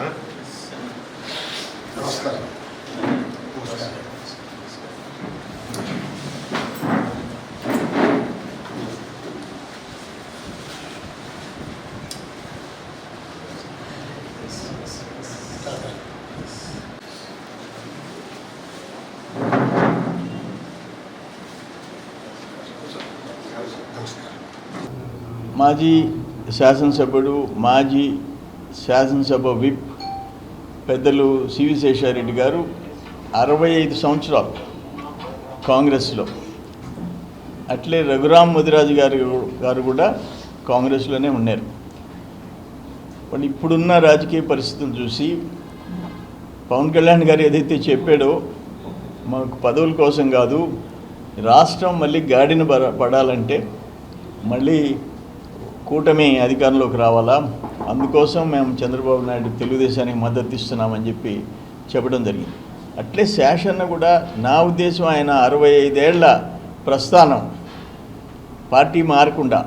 నమస్కారం నమస్కారం మాజీ శాసనసభ్యుడు మాజీ శాసనసభ విప్ పెద్దలు సివి శేషారెడ్డి గారు అరవై ఐదు సంవత్సరాలు కాంగ్రెస్లో. అట్లే రఘురామ్ ముదిరాజు గారు గారు కూడా కాంగ్రెస్లోనే ఉన్నారు. వాళ్ళు ఇప్పుడున్న రాజకీయ పరిస్థితులు చూసి పవన్ కళ్యాణ్ గారు ఏదైతే చెప్పాడో మాకు పదవుల కోసం కాదు రాష్ట్రం మళ్ళీ గాడిన పడాలంటే మళ్ళీ కూటమి అధికారంలోకి రావాలా? అందుకోసం మేము చంద్రబాబు నాయుడు తెలుగుదేశానికి మద్దతు ఇస్తున్నామని చెప్పి చెప్పడం జరిగింది. అట్లే శాసన కూడా నా ఉద్దేశం ఆయన అరవై ఐదేళ్ళ ప్రస్థానం పార్టీ మారకుండా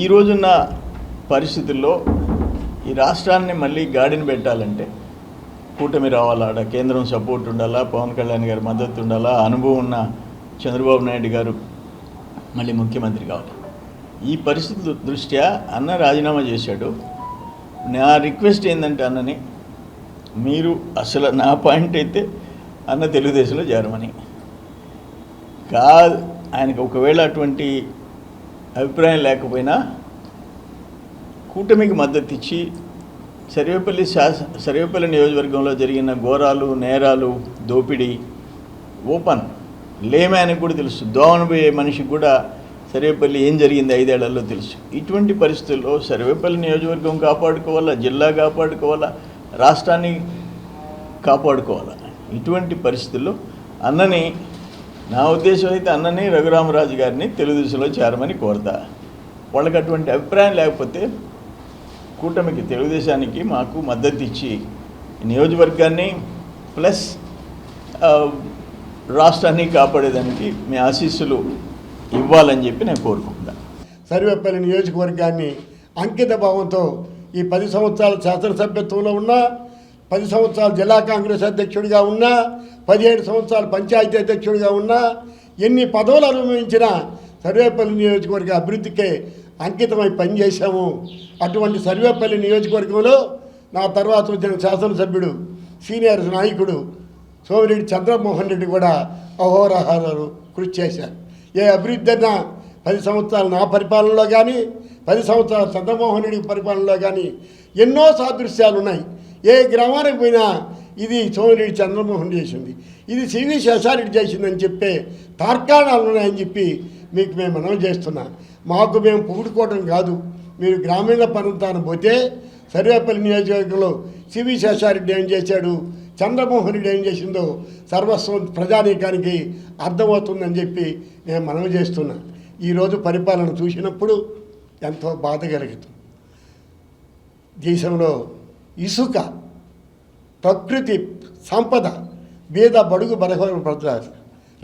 ఈ రోజున్న పరిస్థితుల్లో ఈ రాష్ట్రాన్ని మళ్ళీ గాడిని పెట్టాలంటే కూటమి రావాలా? ఆడ కేంద్రం సపోర్ట్ ఉండాలా? పవన్ కళ్యాణ్ గారి మద్దతు ఉండాలా? అనుభవం ఉన్న చంద్రబాబు నాయుడు గారు మళ్ళీ ముఖ్యమంత్రి కావాలి. ఈ పరిస్థితి దృష్ట్యా అన్న రాజీనామా చేశాడు. నా రిక్వెస్ట్ ఏంటంటే అన్నని మీరు అసలు నా పాయింట్ అయితే అన్న తెలుగుదేశంలో చేరమని కాదు ఆయనకు ఒకవేళ అటువంటి అభిప్రాయం లేకపోయినా కూటమికి మద్దతు ఇచ్చి సర్వేపల్లి శాస సర్వేపల్లి నియోజకవర్గంలో జరిగిన ఘోరాలు నేరాలు దోపిడీ ఓపెన్ లేమేనికి కూడా తెలుసు. దోమనబోయే మనిషికి కూడా సర్వేపల్లి ఏం జరిగింది ఐదేళ్ళలో తెలుసు. ఇటువంటి పరిస్థితుల్లో సర్వేపల్లి నియోజకవర్గం కాపాడుకోవాలా? జిల్లా కాపాడుకోవాలా? రాష్ట్రాన్ని కాపాడుకోవాలా? ఇటువంటి పరిస్థితుల్లో అన్నని నా ఉద్దేశం అయితే అన్నని రఘురామరాజు గారిని తెలుగుదేశంలో చేరమని కోరతా. వాళ్ళకి అటువంటి అభిప్రాయం లేకపోతే కూటమికి తెలుగుదేశానికి మాకు మద్దతు ఇచ్చి నియోజకవర్గాన్ని ప్లస్ రాష్ట్రాన్ని కాపాడేదానికి మీ ఆశీస్సులు ఇవ్వాలని చెప్పి నేను కోరుకుంటున్నాను సర్వేపల్లి నియోజకవర్గాన్ని అంకిత భావంతో ఈ పది సంవత్సరాల శాసనసభ్యత్వంలో ఉన్నా పది సంవత్సరాలు జిల్లా కాంగ్రెస్ అధ్యక్షుడిగా ఉన్నా పదిహేడు సంవత్సరాలు పంచాయతీ అధ్యక్షుడిగా ఉన్నా ఎన్ని పదవులు అనుభవించినా సర్వేపల్లి నియోజకవర్గ అభివృద్ధికే అంకితమై పనిచేశాము. అటువంటి సర్వేపల్లి నియోజకవర్గంలో నా తర్వాత వచ్చిన శాసనసభ్యుడు సీనియర్ నాయకుడు సోమిరెడ్డి చంద్రమోహన్ రెడ్డి కూడా అహోరాహారాలు కృషి చేశారు. ఏ అభివృద్ధి అయినా పది సంవత్సరాలు నా పరిపాలనలో కానీ పది సంవత్సరాలు చంద్రమోహన్ రెడ్డి పరిపాలనలో కానీ ఎన్నో సాదృశ్యాలు ఉన్నాయి. ఏ గ్రామానికి పోయినా ఇది సోమిరెడ్డి చంద్రమోహన్ చేసింది. ఇది శ్రీని శేషారెడ్డి చేసిందని చెప్పే తార్కాణాలు ఉన్నాయని చెప్పి మీకు మేము మనం చేస్తున్నా. మాకు మేము పొగుడుకోవడం కాదు. మీరు గ్రామీణ ప్రాంతాన్ని పోతే సర్వేపల్లి నియోజకవర్గంలో సివి శేషారెడ్డి ఏం చేశాడు? చంద్రమోహన్ రెడ్డి ఏం చేసిందో సర్వస్వం ప్రజానీకానికి అర్థమవుతుందని చెప్పి నేను మనవి చేస్తున్నా. ఈరోజు పరిపాలన చూసినప్పుడు ఎంతో బాధ కలుగుతుంది దేశంలో ఇసుక ప్రకృతి సంపద బీద బడుగు బలహీన ప్రజలు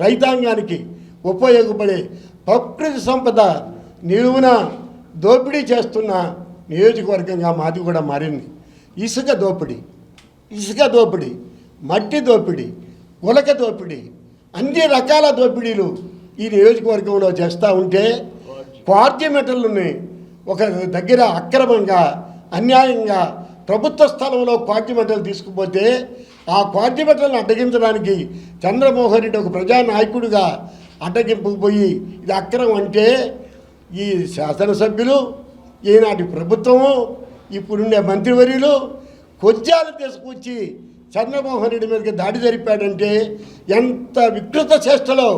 రైతాంగానికి ఉపయోగపడే ప్రకృతి సంపద నిలువున దోపిడీ చేస్తున్న నియోజకవర్గంగా మాది కూడా మారింది. ఇసుక దోపిడీ. ఇసుక దోపిడీ మట్టి దోపిడీ ఉలక దోపిడీ అన్ని రకాల దోపిడీలు ఈ నియోజకవర్గంలో చేస్తూ ఉంటే క్వార్జీ మెటల్ని ఒక దగ్గర అక్రమంగా అన్యాయంగా ప్రభుత్వ స్థలంలో క్వార్జీ మెటల్ తీసుకుపోతే ఆ క్వార్జీ మెటల్ని అడ్డగించడానికి చంద్రమోహన్ రెడ్డి ఒక ప్రజానాయకుడిగా అడ్డగింపుకుపోయి ఇది అక్రమం అంటే ఈ శాసనసభ్యులు ఈనాటి ప్రభుత్వము ఇప్పుడుండే మంత్రివర్యులు కొజ్జాలు తీసుకొచ్చి చంద్రమోహన్ రెడ్డి మీదకి దాడి జరిపాడంటే ఎంత వికృత చేష్టలో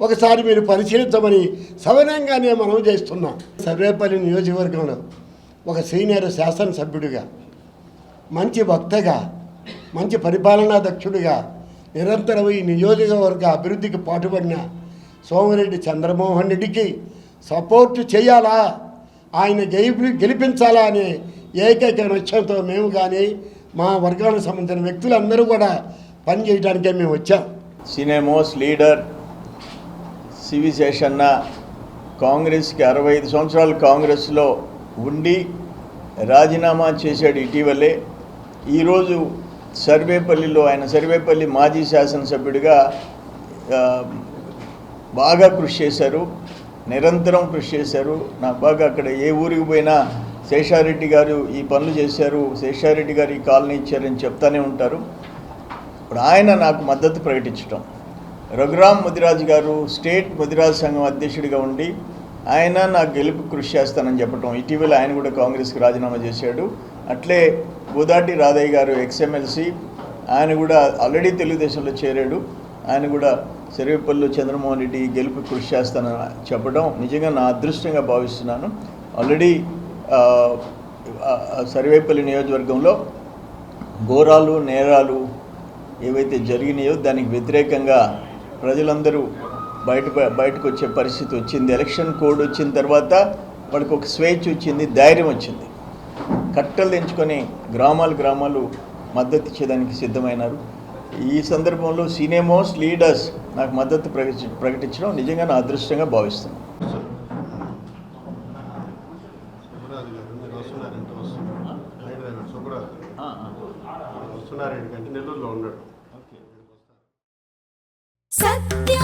ఒకసారి మీరు పరిశీలించమని సవినంగానే మనం చేస్తున్నాం. సర్వేపల్లి నియోజకవర్గంలో ఒక సీనియర్ శాసనసభ్యుడిగా మంచి వక్తగా మంచి పరిపాలనా దక్షుడిగా నిరంతరం ఈ నియోజకవర్గ అభివృద్ధికి పాటుపడిన సోమిరెడ్డి చంద్రమోహన్ రెడ్డికి సపోర్ట్ చేయాలా? ఆయన గెలిపి గెలిపించాలా అనే ఏకైక లక్ష్యంతో మేము కానీ మా వర్గానికి సంబంధించిన వ్యక్తులందరూ కూడా పనిచేయడానికే మేము వచ్చాం. సినేమోస్ లీడర్ సివి శేషన్న కాంగ్రెస్కి అరవై ఐదు సంవత్సరాలు కాంగ్రెస్లో ఉండి రాజీనామా చేశాడు ఇటీవలే. ఈరోజు సర్వేపల్లిలో ఆయన సర్వేపల్లి మాజీ శాసనసభ్యుడిగా బాగా కృషి చేశారు. నిరంతరం కృషి చేశారు. నాకు బాగా అక్కడ ఏ ఊరికి పోయినా శేషారెడ్డి గారు ఈ పనులు చేశారు శేషారెడ్డి గారు ఈ కాలనీ ఇచ్చారని చెప్తానే ఉంటారు. ఇప్పుడు ఆయన నాకు మద్దతు ప్రకటించడం రఘురామ్ ముదిరాజ్ గారు స్టేట్ ముదిరాజ్ సంఘం అధ్యక్షుడిగా ఉండి ఆయన నాకు గెలుపు కృషి చేస్తానని చెప్పడం ఇటీవల ఆయన కూడా కాంగ్రెస్కి రాజీనామా చేశాడు. అట్లే బుదాటి రాధయ్య గారు ఎక్స్ఎమ్మెల్సీ ఆయన కూడా ఆల్రెడీ తెలుగుదేశంలో చేరాడు. ఆయన కూడా సర్వేపల్లి చంద్రమోహన్ రెడ్డి గెలుపు కృషి చేస్తానని చెప్పడం నిజంగా నా అదృష్టంగా భావిస్తున్నాను. ఆల్రెడీ సర్వేపల్లి నియోజకవర్గంలో ఘోరాలు నేరాలు ఏవైతే జరిగినాయో దానికి వ్యతిరేకంగా ప్రజలందరూ బయట బయటకు వచ్చే పరిస్థితి వచ్చింది. ఎలక్షన్ కోడ్ వచ్చిన తర్వాత వాళ్ళకి ఒక స్వేచ్ఛ వచ్చింది ధైర్యం వచ్చింది. కట్టలు తెంచుకొని గ్రామాలు గ్రామాలు మద్దతు ఇచ్చేదానికి సిద్ధమైనారు. ఈ సందర్భంలో సీనియర్ లీడర్స్ నాకు మద్దతు ప్రకటించడం నిజంగా నా అదృష్టంగా భావిస్తున్నాను సుబ్బరాజు గారు మీరు వస్తున్నారంటే నెల్లూరులో ఉన్నాడు. సత్యాలో